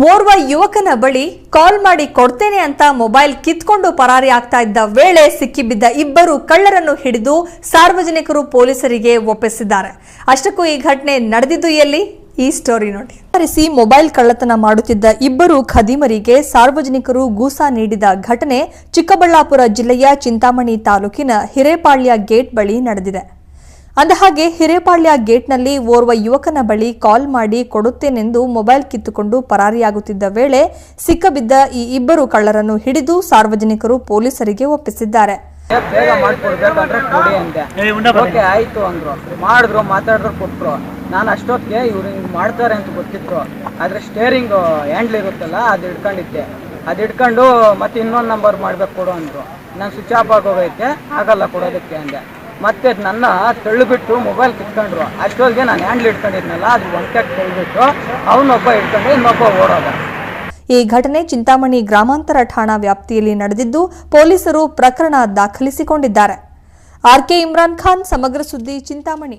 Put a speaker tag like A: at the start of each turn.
A: ಓರ್ವ ಯುವಕನ ಬಳಿ ಕಾಲ್ ಮಾಡಿ ಕೊಡ್ತೇನೆ ಅಂತ ಮೊಬೈಲ್ ಕಿತ್ಕೊಂಡು ಪರಾರಿ ಆಗ್ತಾ ಇದ್ದ ವೇಳೆ ಸಿಕ್ಕಿಬಿದ್ದ ಇಬ್ಬರು ಕಳ್ಳರನ್ನು ಹಿಡಿದು ಸಾರ್ವಜನಿಕರು ಪೊಲೀಸರಿಗೆ ಒಪ್ಪಿಸಿದ್ದಾರೆ. ಅಷ್ಟಕ್ಕೂ ಈ ಘಟನೆ ನಡೆದಿದ್ದು ಎಲ್ಲಿ? ಈ ಸ್ಟೋರಿ ನೋಡಿ. ತರಿಸಿ ಮೊಬೈಲ್ ಕಳ್ಳತನ ಮಾಡುತ್ತಿದ್ದ ಇಬ್ಬರು ಖದೀಮರಿಗೆ ಸಾರ್ವಜನಿಕರು ಗೂಸ ನೀಡಿದ ಘಟನೆ ಚಿಕ್ಕಬಳ್ಳಾಪುರ ಜಿಲ್ಲೆಯ ಚಿಂತಾಮಣಿ ತಾಲೂಕಿನ ಹಿರೇಪಾಳ್ಯ ಗೇಟ್ ಬಳಿ ನಡೆದಿದೆ. ಅಂದಹಾಗೆ ಹಿರೇಪಾಳ್ಯ ಗೇಟ್ನಲ್ಲಿ ಓರ್ವ ಯುವಕನ ಬಳಿ ಕಾಲ್ ಮಾಡಿ ಕೊಡುತ್ತೇನೆಂದು ಮೊಬೈಲ್ ಕಿತ್ತುಕೊಂಡು ಪರಾರಿಯಾಗುತ್ತಿದ್ದ ವೇಳೆ ಸಿಕ್ಕಬಿದ್ದ ಈ ಇಬ್ಬರು ಕಳ್ಳರನ್ನು ಹಿಡಿದು ಸಾರ್ವಜನಿಕರು ಪೊಲೀಸರಿಗೆ ಒಪ್ಪಿಸಿದ್ದಾರೆ.
B: ಬೇಗ ಮಾಡ್ಕೊಡ್ಬೇಕಂದ್ರೆ ಕೊಡಿ ಅಂದೆ. ಓಕೆ ಆಯ್ತು ಅಂದ್ರು. ಮಾಡಿದ್ರು ಮಾತಾಡಿದ್ರು ಕೊಟ್ರು. ನಾನು ಅಷ್ಟೊತ್ತಿಗೆ ಇವ್ರು ಹಿಂಗ್ ಮಾಡ್ತಾರೆ ಅಂತ ಗೊತ್ತಿತ್ತು ಆದ್ರೆ ಸ್ಟೇರಿಂಗ್ ಹ್ಯಾಂಡ್ಲ್ ಇರುತ್ತಲ್ಲ ಅದು ಹಿಡ್ಕೊಂಡಿದ್ದೆ. ಅದು ಹಿಡ್ಕೊಂಡು ಮತ್ತೆ ಇನ್ನೊಂದು ನಂಬರ್ ಮಾಡ್ಬೇಕು ಕೊಡು ಅಂದ್ರು. ನಾನು ಸ್ವಿಚ್ ಆಫ್ ಆಗೋಗೈತೆ ಆಗಲ್ಲ ಕೊಡೋದಕ್ಕೆ ಅಂದೆ. ಮತ್ತೆ ನನ್ನ ತಳ್ಳಿಬಿಟ್ಟು ಮೊಬೈಲ್ ಕಿತ್ಕೊಂಡ್ರು. ಅಷ್ಟೊಳಗೆ ನಾನು ಹ್ಯಾಂಡ್ಲ್ ಇಟ್ಕೊಂಡಿದ್ನಲ್ಲ ಅದು ಒಂದಕ್ಕೆ ತಳ್ಳಿಬಿಟ್ಟು ಅವನೊಬ್ಬ ಇಟ್ಕೊಂಡು ಇನ್ನೊಬ್ಬ ಓಡೋದ.
A: ಈ ಘಟನೆ ಚಿಂತಾಮಣಿ ಗ್ರಾಮಾಂತರ ಠಾಣಾ ವ್ಯಾಪ್ತಿಯಲ್ಲಿ ನಡೆದಿದ್ದು ಪೊಲೀಸರು ಪ್ರಕರಣ ದಾಖಲಿಸಿಕೊಂಡಿದ್ದಾರೆ. ಆರ್ಕೆ ಇಮ್ರಾನ್ ಖಾನ್, ಸಮಗ್ರ ಸುದ್ದಿ, ಚಿಂತಾಮಣಿ.